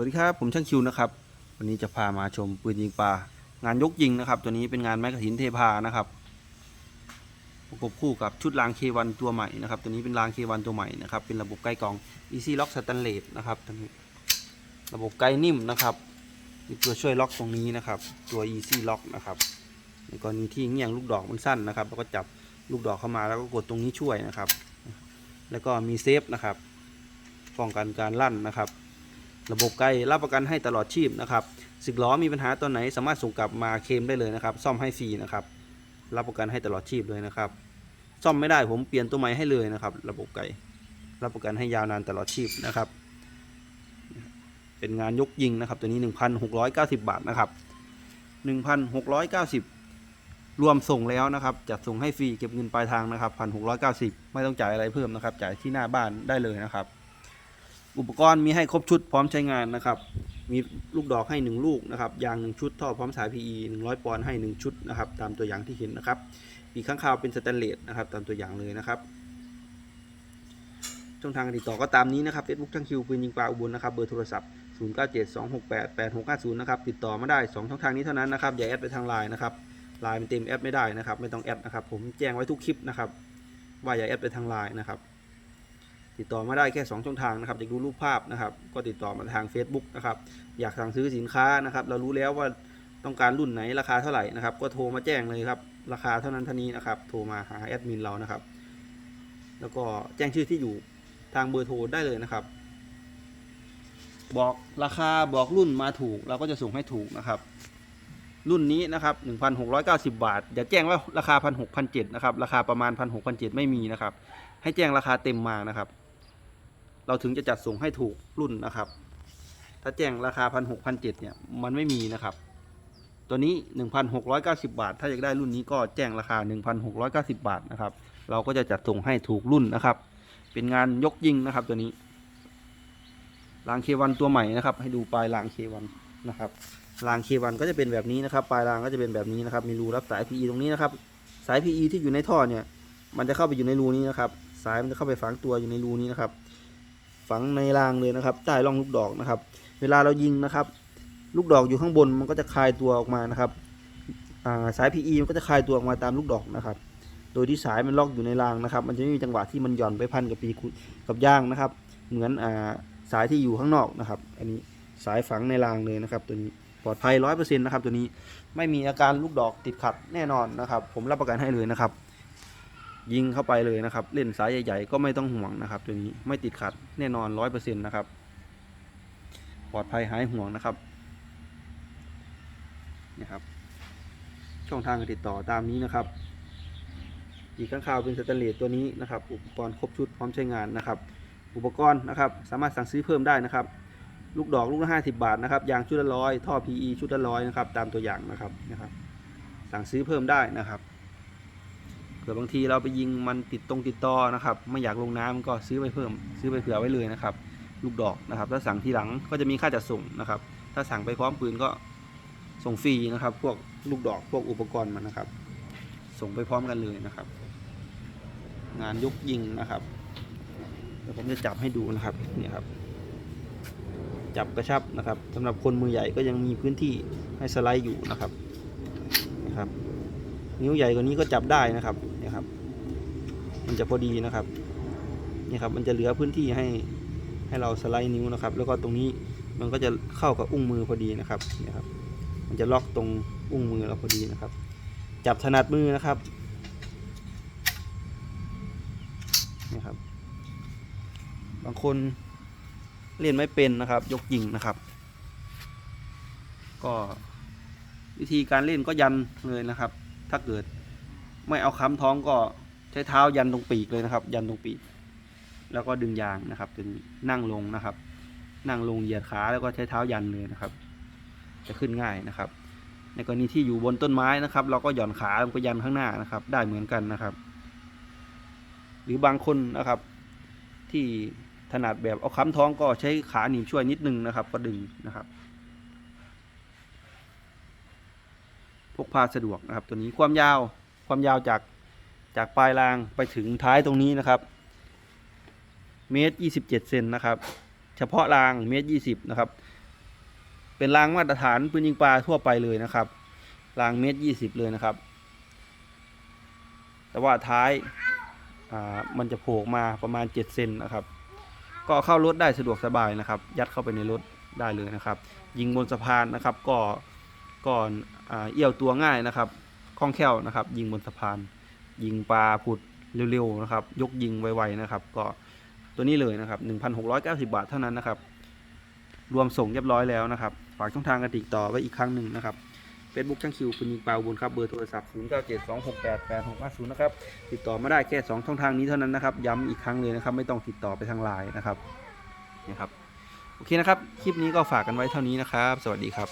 วัสดีครับ ผมช่างคิวนะครับ วันนี้จะพามาชมปืนยิงปลางานยกยิงนะครับ ตัวนี้เป็นงานไม้กระถินเทพานะครับประกบคู่กับชุดรางเควันตัวใหม่นะครับ ตัวนี้เป็นรางเควันตัวใหม่นะครับ เป็นระบบไกลกอง Easy Lock Stainless นะครับตัวนี้ ระบบไกลนิ่มนะครับมีตัวช่วยล็อกตรงนี้นะครับ ตัว Easy Lock นะครับในกรณีที่เงี่ยงลูกดอกมันสั้นนะครับเราก็จับลูกดอกเข้ามาแล้วก็กดตรงนี้ช่วยนะครับ แล้วก็มีเซฟนะครับป้องกันการลั่นนะครับ ระบบไกลรับประกันให้ตลอดชีพนะครับสึกล้อมีปัญหาตัวไหนสามารถส่งกลับมาเคลมได้เลยนะครับ ซ่อมให้ฟรีนะครับ รับประกันให้ตลอดชีพเลยนะครับ ซ่อมไม่ได้ผมเปลี่ยนตัวใหม่ให้เลยนะครับ ระบบไกลรับประกันให้ยาวนานตลอดชีพนะครับ เป็นงานยกยิงนะครับ ตัวนี้ 1,690 บาทนะครับ 1,690 รวมส่งแล้วนะครับ จัดส่งให้ฟรีเก็บเงินปลายทางนะครับ 1,690 ไม่ต้องจ่ายอะไรเพิ่มนะครับ จ่ายที่หน้าบ้านได้เลยนะครับ อุปกรณ์มีให้ครบชุดพร้อมใช้งานนะครับ มีลูกดอกให้ 1 ลูกนะครับยาง 1 ชุดท่อพร้อมสาย PE 100 ปอนด์ให้ 1 ชุดนะครับตามตัวอย่างที่เห็นนะครับปีข้างคาวเป็นสแตนเลสนะครับตามตัวอย่างเลยนะครับช่องทางการติดต่อก็ตามนี้นะครับ Facebook ทั้งคิวปืนยิงปลาอุบลนะครับเบอร์โทรศัพท์ 0972688650 นะครับติดต่อมาได้ 2 ช่องทางนี้เท่านั้นนะครับอย่าแอดไปทางไลน์นะครับไลน์มันเต็มแอปไม่ได้นะครับไม่ต้องแอดนะครับผมแจ้งไว้ทุกคลิปนะครับว่าอย่าแอดไปทางไลน์นะครับ ติดต่อมาได้แค่ 2 ช่องทางนะครับอยากดูรูปภาพนะครับ ก็ติดต่อมาทาง Facebook นะครับ อยากสั่งซื้อสินค้านะครับ เรารู้แล้วว่าต้องการรุ่นไหนราคาเท่าไหร่นะครับ ก็โทรมาแจ้งเลยครับราคาเท่านั้นเท่านี้นะครับ โทรมาหาแอดมินเรานะครับ แล้วก็แจ้งชื่อที่อยู่ทางเบอร์โทรได้เลยนะครับ บอกราคาบอกรุ่นมาถูก เราก็จะส่งให้ถูกนะครับรุ่นนี้นะครับ 1,690 บาท อย่าแจ้งว่าราคา 1,600นะครับ ราคาประมาณ 1,600 ไม่มีนะครับ ให้แจ้งราคาเต็มมานะครับ เราถึงจะจัดส่งให้ถูกรุ่นนะครับ ถ้าแจ้งราคา1,600เนี่ยมันไม่มีนะครับ ตัวนี้ 1,690 บาท ถ้าอยากได้รุ่นนี้ก็แจ้งราคา 1,690 บาทนะครับ เราก็จะจัดส่งให้ถูกรุ่นนะครับ เป็นงานยกยิงนะครับตัวนี้รางเควันตัวใหม่นะครับ ให้ดูปลายรางเควันนะครับรางเควันก็จะเป็นแบบนี้นะครับ ปลายรางก็จะเป็นแบบนี้นะครับ มีรูรับสาย PE ตรงนี้นะครับ สาย PE ที่อยู่ในท่อเนี่ย มันจะเข้าไปอยู่ในรูนี้นะครับ สายมันจะเข้าไปฝังตัวอยู่ในรูนี้นะครับ ฝังในรางเลยนะครับ ใต้ร่องลูกดอกนะครับ เวลาเรายิงนะครับ ลูกดอกอยู่ข้างบนมันก็จะคลายตัวออกมานะครับาสาย PE มันก็จะคลายตัวออกมาตามลูกดอกนะครับ โดยที่สายมันล็อกอยู่ในรางนะครับ มันจะไม่มีจังหวะที่มันหย่อนไปพันกับปีกับย่างนะครับ เหมือนอาสายที่อยู่ข้างนอกนะครับ อันนี้สายฝังในรางเลยนะครับ ตัวนี้ปลอดภัยร้อยเปอร์เซ็นต์นะครับ ตัวนี้ไม่มีอาการลูกดอกติดขัดแน่นอนนะครับ ผมรับประกันให้เลยนะครับ ยิงเข้าไปเลยนะครับ เล่นสายใหญ่ๆก็ไม่ต้องห่วงนะครับ ตัวนี้ไม่ติดขัดแน่นอนร้อยเปอร์เซ็นต์นะครับ ปลอดภัยหายห่วงนะครับนะครับ ช่องทางการติดต่อตามนี้นะครับ อีกข้างข่าวเป็นสแตนเลสตัวนี้นะครับ อุปกรณ์ครบชุดพร้อมใช้งานนะครับ อุปกรณ์นะครับ สามารถสั่งซื้อเพิ่มได้นะครับ ลูกดอกลูกละ50บาทนะครับยางชุดละร้อยท่อ PE ชุดละร้อยนะครับ ตามตัวอย่างนะครับนะครับ สั่งซื้อเพิ่มได้นะครับ ผื่อบางทีเราไปยิงมันติดตรงติดต่อนะครับ ไม่อยากลงน้ำก็ซื้อไปเพิ่ม ซื้อไปเผื่อไว้เลยนะครับ ลูกดอกนะครับ ถ้าสั่งทีหลังก็จะมีค่าจัดส่งนะครับ ถ้าสั่งไปพร้อมปืนก็ส่งฟรีนะครับ พวกลูกดอกพวกอุปกรณ์มันนะครับ ส่งไปพร้อมกันเลยนะครับ งานยกยิงนะครับเดี๋ยวผมจะจับให้ดูนะครับนี่ครับ จับกระชับนะครับสำหรับคนมือใหญ่ก็ยังมีพื้นที่ให้สไลด์อยู่นะครับนะครับ นิ้วใหญ่กว่านี้ก็จับได้นะครับ นี่ยครับ มันจะพอดีนะครับนี่ครับมันจะเหลือพื้นที่ให้ให้เราสไลด์นิ้วนะครับ แล้วก็ตรงนี้มันก็จะเข้ากับอุ้งมือพอดีนะครับนี่ครับ มันจะล็อกตรงอุ้งมือเราพอดีนะครับ จับถนัดมือนะครับนี่ครับ บางคนเล่นไม่เป็นนะครับ ยกยิงนะครับ ก็วิธีการเล่นก็ยันเลยนะครับ ถ้าเกิด ไม่เอาค้ำท้องก็ใช้เท้ายันตรงปีกเลยนะครับ ยันตรงปีก แล้วก็ดึงยางนะครับเป็นนั่งลงนะครับ นั่งลงเหยียดขาแล้วก็ใช้เท้ายันเลยนะครับ จะขึ้นง่ายนะครับ ในกรณีที่อยู่บนต้นไม้นะครับ เราก็หย่อนขาลงไปยันข้างหน้านะครับ ได้เหมือนกันนะครับ หรือบางคนนะครับ ที่ถนัดแบบเอาค้ำท้องก็ใช้ขาหนีบช่วยนิดนึงนะครับ ก็ดึงนะครับพกพาสะดวกนะครับ ตัวนี้ความยาว ความยาวจากจากปลายรางไปถึงท้ายตรงนี้นะครับเมตรยี่สิบเจ็ดเซนนะครับ เฉพาะรางเมตรยี่สิบนะครับ เป็นรางมาตรฐานปืนยิงปลาทั่วไปเลยนะครับ รางเมตรยี่สิบเลยนะครับ แต่ว่าท้ายามันจะโผล่มาประมาณ7เซนนะครับ ก็เข้ารถได้สะดวกสบายนะครับ ยัดเข้าไปในรถได้เลยนะครับ ยิงบนสะพานนะครับ ก็ก่อนอเอี่ยวตัวง่ายนะครับ คล่องแคล่วนะครับ ยิงบนสะพาน ยิงปลาผุดเร็วๆนะครับ ยกยิงไวๆนะครับ ก็ตัวนี้เลยนะครับ 1,690 บาทเท่านั้นนะครับ รวมส่งเรียบร้อยแล้วนะครับ ฝากช่องทางการติดต่อไว้อีกครั้งหนึ่งนะครับ Facebook ช่างคิวคุณยิงปลาบุญครับ เบอร์โทรศัพท์ 0972688650 นะครับ ติดต่อมาได้แค่2ช่องทางนี้เท่านั้นนะครับ ย้ำอีกครั้งเลยนะครับ ไม่ต้องติดต่อไปทางไลน์นะครับนี่ครับ โอเคนะครับ คลิปนี้ก็ฝากกันไว้เท่านี้นะครับ สวัสดีครับ